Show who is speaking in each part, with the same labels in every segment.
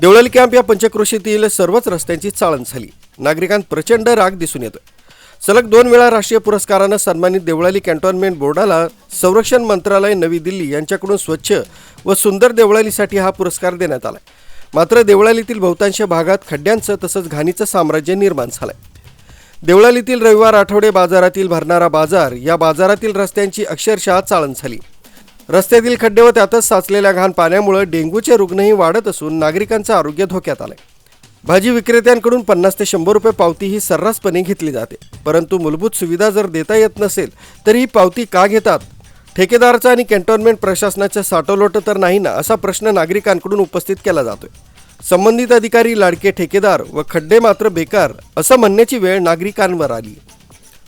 Speaker 1: Deolali camp या पंचक्रोशीतील सर्वच रस्त्यांची चाळण झाली. नागरिकांत प्रचंड राग दिसून येतोय. सलग दोन वेळा राष्ट्रीय पुरस्कारानं सन्मानित देवळाली कॅन्टॉन्मेंट बोर्डाला संरक्षण मंत्रालय नवी दिल्ली यांच्याकडून स्वच्छ व सुंदर देवळालीसाठी हा पुरस्कार देण्यात आला मात्र देवळालीतील बहुतांश भागात खड्ड्यांचं तसंच घाणीचं साम्राज्य निर्माण झालंय. देवळालीतील रविवार आठवडे बाजारातील भरणारा बाजार या बाजारातील रस्त्यांची अक्षरशः चाळण झाली. रस्त्यातील खड्डे व त्यातच साचलेल्या घाण पाण्यामुळे डेंग्यूचे रुग्णही वाढत असून नागरिकांचं आरोग्य धोक्यात आलंय. भाजी विक्रेत्यांकडून पन्नास ते शंभर रुपये पावती ही सर्रासपणे घेतली जाते. परंतु मूलभूत सुविधा जर देता येत नसेल तर ही पावती का घेतात? ठेकेदारचा आणि कॅन्टोन्मेंट प्रशासनाच्या साठवलोट तर नाही ना असा प्रश्न नागरिकांकडून उपस्थित केला जातोय. संबंधित अधिकारी लाडके ठेकेदार व खड्डे मात्र बेकार असं म्हणण्याची वेळ नागरिकांवर आली.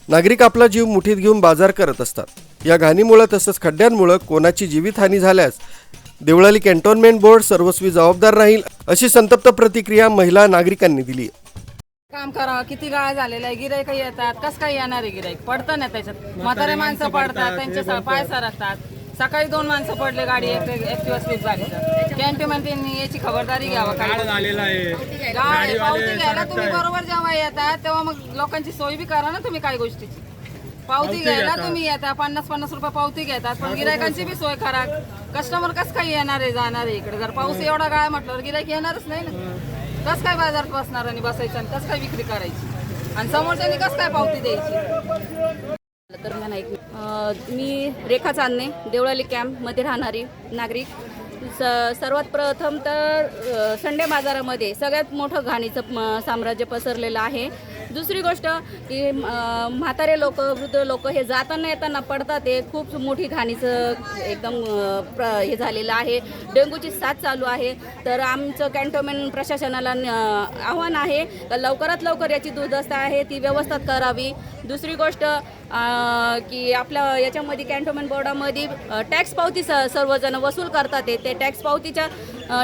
Speaker 1: नागरिक आपला जीव मुठीत घेऊन बाजार करत असतात. या घाणीमुळं तसंच खड्ड्यांमुळं कोणाची जीवितहानी झाल्यास देवळाली कॅन्टोन्मेंट बोर्ड सर्वस्वी जबाबदार राहील अशी संतप्त प्रतिक्रिया महिला नागरिकांनी दिली
Speaker 2: काम करावं किती गाळा झालेला आहे गिराईक येतात कस काय येणार आहे गिराईक पडतं ना त्याच्यात. म्हातारे माणसं पडतात त्यांचे स- पाय सरकतात. सकाळी दोन माणसं पडले गाडी ऍक्टिव्ह स्लीप झाली तर. कॅन्टोमेंटनी याची खबरदारी घ्यावं काय
Speaker 3: झालेला आहे.
Speaker 2: पावती घ्यायला तुम्ही बरोबर जेव्हा येतात तेव्हा मग लोकांची सोय बी करा ना तुम्ही काय गोष्टीची. पावती घ्यायला तुम्ही येता पन्नास पन्नास रुपये पावती घेतात. पण गिरायकांची बी सोय करा. कस्टमर कस काय येणार आहे जाणार आहे इकडे? जर पाऊस एवढा गाळ म्हटल्यावर गिरायक येणारच नाही ना. कस काय बाजारात बसणार आणि बसायचं आणि कस काय विक्री करायची? आणि समोरच्यानी कस काय पावती द्यायची?
Speaker 4: तर मला एक अ, मी रेखा चांदणे देवळाली कॅम्पमध्ये राहणारी नागरिक. स सर्वात प्रथम तर संडे बाजारामध्ये सगळ्यात मोठं घाणीचं साम्राज्य पसरलेलं आहे. दुसरी गोष्ट की म्हातारे लोक वृद्ध लोक हे जाताना येताना पडतात. हे खूप मोठी घाणीचं एकदम प्र हे झालेलं आहे. डेंग्यूची साथ चालू आहे. तर आमचं कॅन्टोमेंट प्रशासनाला आव्हान आहे लवकरात लवकर याची दुर्दशा आहे ती व्यवस्था करावी. दुसरी गोष्ट की आपल्या याच्यामध्ये कॅन्टोमेंट बोर्डामध्ये टॅक्स पावती स सर्वजण वसूल करतात. ते ते टॅक्स पावतीच्या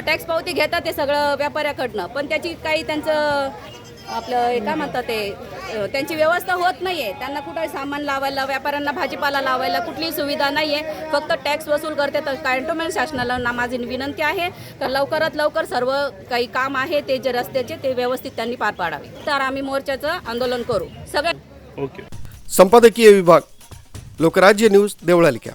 Speaker 4: टॅक्स पावती घेतात ते सगळं व्यापाऱ्याकडनं. पण त्याची काही त्यांचं आपलं हे काय म्हणतात ते त्यांची व्यवस्था होत नाही आहे त्यांना कुठं सामान लावायला व्यापाऱ्यांना भाजीपाला लावायला कुठलीही सुविधा नाही आहे फक्त टॅक्स वसूल करते तर कॅन्टोमेंट शासनाला ना माझी विनंती आहे. तर लवकरात लवकर सर्व काही काम आहे ते जे रस्त्याचे ते व्यवस्थित त्यांनी पार पाडावे. तर आम्ही मोर्चाचं आंदोलन करू. सगळ्या
Speaker 3: ओके.
Speaker 1: संपादकीय विभाग लोकराज्य न्यूज देवळालिका